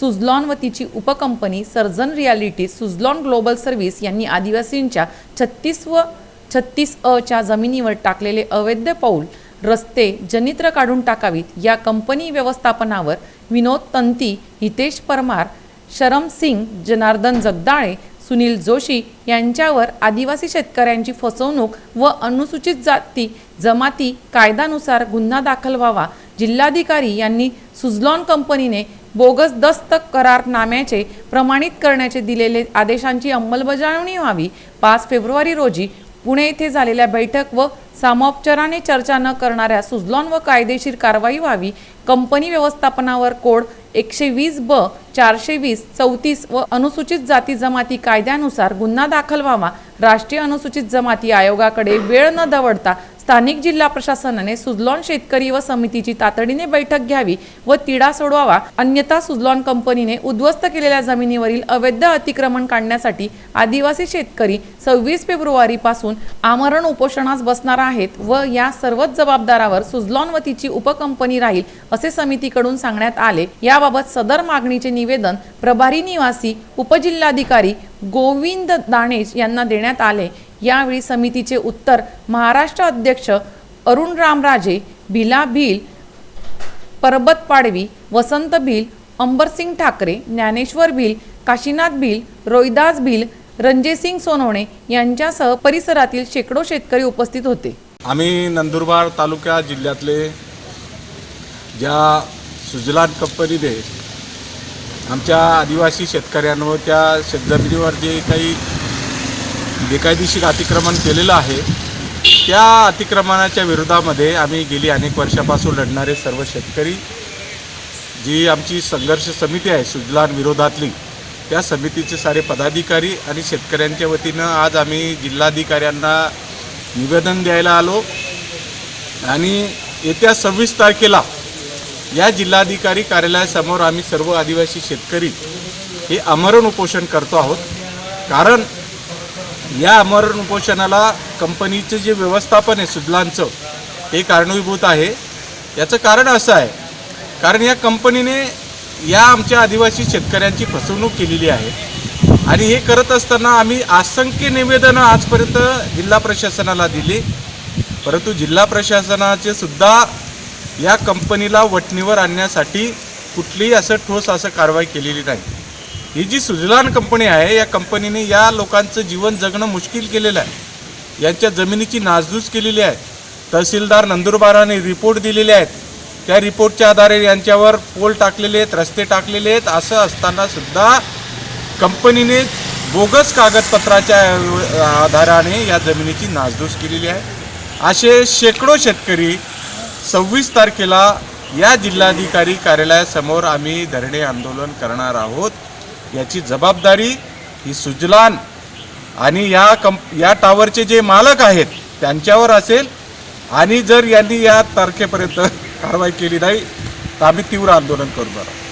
सुझलॉन व तिची उपकंपनी Sarjan reality Suzlon global service यांनी आदिवासींच्या छत्तीस व छत्तीस अ च्या जमिनीवर टाकलेले अवैध पाऊल रस्ते जनित्र काढून टाकावीत या कंपनी व्यवस्थापनावर विनोद तंती हितेश परमार शरम सिंग जनार्दन जगदाळे सुनील जोशी यांच्यावर आदिवासी शेतकऱ्यांची फसवणूक व अनुसूचित जाती जमाती कायद्यानुसार गुन्हा दाखल व्हावा जिल्हाधिकारी यांनी सुझलॉन कंपनीने बोगस दस्त करारनाम्याचे प्रमाणित करण्याचे दिलेले आदेशांची अंमलबजावणी व्हावी. पाच फेब्रुवारी रोजी पुणे येथे झालेल्या बैठक व सामोपचाराने चर्चा न करणाऱ्या सुझलॉन व कायदेशीर कारवाई व्हावी. कंपनी व्यवस्थापनावर कोड एकशे वीस ब चारशे वीस चौतीस व अनुसूचित जाती जमाती कायद्यानुसार गुन्हा दाखल व्हावा. राष्ट्रीय अनुसूचित जमाती आयोगाकडे वेळ न दवडता स्थानिक जिल्हा प्रशासनाने सुझलॉन शेतकरी व समितीची तातडीने बैठक घ्यावी व तिढा सोडवावा. अन्यथा सुझलॉन कंपनीने उद्ध्वस्त केलेल्या जमिनीवरील अवैध अतिक्रमण काढण्यासाठी आदिवासी शेतकरी सव्वीस फेब्रुवारी पासून आमरण उपोषणास बसणार आहेत व या सर्वच जबाबदारावर सुझलॉन व तिची उपकंपनी राहील असे समितीकडून सांगण्यात आले. याबाबत सदर मागणीचे निवेदन प्रभारी निवासी उपजिल्हाधिकारी गोविंद दाणेज यांना देण्यात आले. यावेळी समितीचे उत्तर महाराष्ट्र अध्यक्ष अरुण रामराजे भिला भील परबत पाडवी वसंत भील अंबरसिंग ठाकरे ज्ञानेश्वर भिल काशीनाथ भिल रोहिदास भिल रणजेसिंग सोनवणे यांच्यासह परिसरातील शेकडो शेतकरी उपस्थित होते. आम्ही नंदुरबार तालुक्या जिल्ह्यातले ज्या सुजलान कंपनीने आमच्या आदिवासी शेतकऱ्यांवर त्या शेतजमिनीवर जे काही बेकायदेशीर अतिक्रमण केलेलं आहे त्या अतिक्रमणाच्या विरोधामध्ये आम्ही गेली अनेक वर्षापासून लढणारे सर्व शेतकरी जी आमची संघर्ष समिती आहे सुजलान विरोधातली त्या समितीचे सारे पदाधिकारी आणि शेतकऱ्यांच्या वतीनं आज आम्ही जिल्हाधिकाऱ्यांना निवेदन द्यायला आलो. आणि येत्या सव्वीस तारखेला या जिल्हाधिकारी कार्यालयासमोर आम्ही सर्व आदिवासी शेतकरी हे आमरण उपोषण करतो आहोत. कारण या आमरण उपोषणाला कंपनीचं जे व्यवस्थापन आहे सुजलांचं हे कारणीभूत आहे. याचं कारण असं आहे कारण या कंपनीने या आमच्या आदिवासी शेतकऱ्यांची फसवणूक केलेली आहे. आणि हे करत असताना आम्ही असंख्य निवेदनं आजपर्यंत जिल्हा प्रशासनाला दिली. परंतु जिल्हा प्रशासनाचे सुद्धा या कंपनीला वटणीवर आणण्यासाठी कुठलीही असं ठोस असं कारवाई केलेली नाही. ही जी सुजलान कंपनी आहे या कंपनीने या लोकांचं जीवन जगणं मुश्किल केलेलं आहे. यांच्या जमिनीची नासधूस केलेली आहे. तहसीलदार नंदुरबाराने रिपोर्ट दिलेले आहेत. त्या रिपोर्टच्या आधारे यांच्यावर पोल टाकलेले आहेत रस्ते टाकलेले आहेत. असं असताना सुद्धा कंपनीने बोगस कागदपत्राच्या आधाराने या जमिनीची नासधूस केलेली आहे. असे शेकडो शेतकरी सव्वीस तारखेला या जिल्हाधिकारी कार्यालयासमोर आम्ही धरणे आंदोलन करणार आहोत. याची जबाबदारी ही सुजलान आणि या कंप या टावरचे जे मालक आहेत त्यांच्यावर असेल. आणि जर यांनी या तारखेपर्यंत कारवाई केली नाही तर आम्ही तीव्र आंदोलन करू बरं.